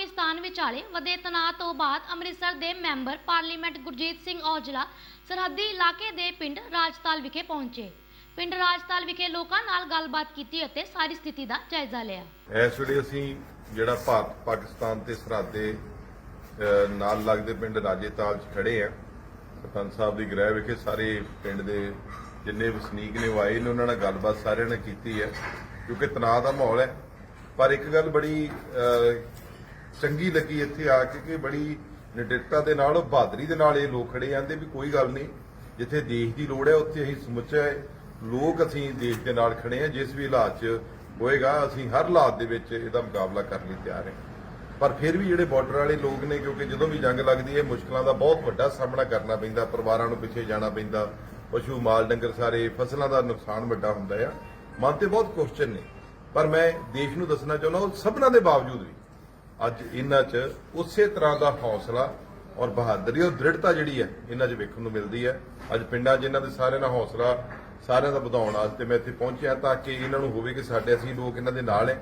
ਪਾਕਿਸਤਾਨ ਵਿਚਾਲੇ ਵਧੇ ਤਣਾਅ ਤੋਂ ਬਾਅਦ ਅੰਮ੍ਰਿਤਸਰ ਦੇ ਮੈਂਬਰ ਪਾਰਲੀਮੈਂਟ ਗੁਰਜੀਤ ਸਿੰਘ ਔਜਲਾ ਸਰਹੱਦੀ ਇਲਾਕੇ ਦੇ ਪਿੰਡ ਰਾਜਤਾਲ ਵਿਖੇ ਪਹੁੰਚੇ। ਪਿੰਡ ਰਾਜਤਾਲ ਵਿਖੇ ਲੋਕਾਂ ਨਾਲ ਗੱਲਬਾਤ ਕੀਤੀ ਅਤੇ ਸਾਰੀ ਸਥਿਤੀ ਦਾ ਜਾਇਜ਼ਾ ਲਿਆ। ਇਸ ਵੇਲੇ ਅਸੀਂ ਜਿਹੜਾ ਭਾਰਤ ਪਾਕਿਸਤਾਨ ਤੇ ਸਰਹੱਦੇ ਅਹ, ਨਾਲ ਲੱਗਦੇ ਪਿੰਡ ਰਾਜੇਤਾਲ 'ਚ ਖੜੇ ਆ ਸਰਪੰਚ ਸਾਹਿਬ ਦੀ ਗ੍ਰਹਿ ਵਿਖੇ ਸਾਰੇ ਪਿੰਡ ਦੇ ਜਿੰਨੇ ਵਸਨੀਕ ਨੇ ਉਹ ਆਏ ਨੇ ਉਹਨਾਂ ਨਾਲ ਗੱਲਬਾਤ ਸਾਰਿਆਂ ਨੇ ਕੀਤੀ ਹੈ ਕਿਉਂਕਿ ਤਣਾਅ ਦਾ ਮਾਹੌਲ ਹੈ। ਪਰ ਇੱਕ ਗੱਲ ਬੜੀ ਚੰਗੀ ਲੱਗੀ ਇੱਥੇ ਆ ਕੇ ਕਿ ਬੜੀ ਨਿਡਰਤਾ ਦੇ ਨਾਲ, ਬਹਾਦਰੀ ਦੇ ਨਾਲ ਇਹ ਲੋਕ ਖੜੇ ਜਾਂਦੇ ਵੀ ਕੋਈ ਗੱਲ ਨਹੀਂ, ਜਿੱਥੇ ਦੇਸ਼ ਦੀ ਲੋੜ ਹੈ, ਉੱਥੇ ਅਸੀਂ ਸਮੁੱਚਾ ਲੋਕ ਅਸੀਂ ਦੇਸ਼ ਦੇ ਨਾਲ ਖੜੇ ਹਾਂ ਜਿਸ ਵੀ ਹਾਲਾਤ 'ਚ ਹੋਏਗਾ, ਅਸੀਂ ਹਰ ਹਾਲਾਤ ਦੇ ਵਿੱਚ ਇਹਦਾ ਮੁਕਾਬਲਾ ਕਰਨ ਲਈ ਤਿਆਰ ਹਾਂ ਪਰ ਫਿਰ ਵੀ ਜਿਹੜੇ ਬਾਰਡਰ ਵਾਲੇ ਲੋਕ ਨੇ, ਕਿਉਂਕਿ ਜਦੋਂ ਵੀ ਜੰਗ ਲੱਗਦੀ ਹੈ, ਮੁਸ਼ਕਲਾਂ ਦਾ ਬਹੁਤ ਵੱਡਾ ਸਾਹਮਣਾ ਕਰਨਾ ਪੈਂਦਾ, ਪਰਿਵਾਰਾਂ ਨੂੰ ਪਿੱਛੇ ਜਾਣਾ ਪੈਂਦਾ, ਪਸ਼ੂ, ਮਾਲ, ਡੰਗਰ ਸਾਰੇ ਫਸਲਾਂ ਦਾ ਨੁਕਸਾਨ ਵੱਡਾ ਹੁੰਦਾ ਆ। ਮਨ ਤੇ ਬਹੁਤ ਕੁਐਸਚਨ ਨੇ। ਪਰ ਮੈਂ ਦੇਸ਼ ਨੂੰ ਦੱਸਣਾ ਚਾਹੁੰਦਾ ਉਹ ਸਭਨਾਂ ਦੇ ਬਾਵਜੂਦ ਵੀ ਅੱਜ ਇਹਨਾਂ 'ਚ ਉਸੇ ਤਰ੍ਹਾਂ ਦਾ ਹੌਸਲਾ ਔਰ ਬਹਾਦਰੀ ਔਰ ਦ੍ਰਿੜਤਾ ਜਿਹੜੀ ਹੈ ਇਹਨਾਂ 'ਚ ਵੇਖਣ ਨੂੰ ਮਿਲਦੀ ਹੈ। ਅੱਜ ਪਿੰਡਾਂ 'ਚ ਇਹਨਾਂ ਦੇ ਸਾਰਿਆਂ ਦਾ ਹੌਸਲਾ, ਸਾਰਿਆਂ ਦਾ ਵਧਾਉਣ ਵਾਸਤੇ ਮੈਂ ਇੱਥੇ ਪਹੁੰਚਿਆ ਤਾਂ ਕਿ ਇਹਨਾਂ ਨੂੰ ਹੋਵੇ ਕਿ ਸਾਡੇ ਅਸੀਂ ਲੋਕ ਇਹਨਾਂ ਦੇ ਨਾਲ ਹੈ।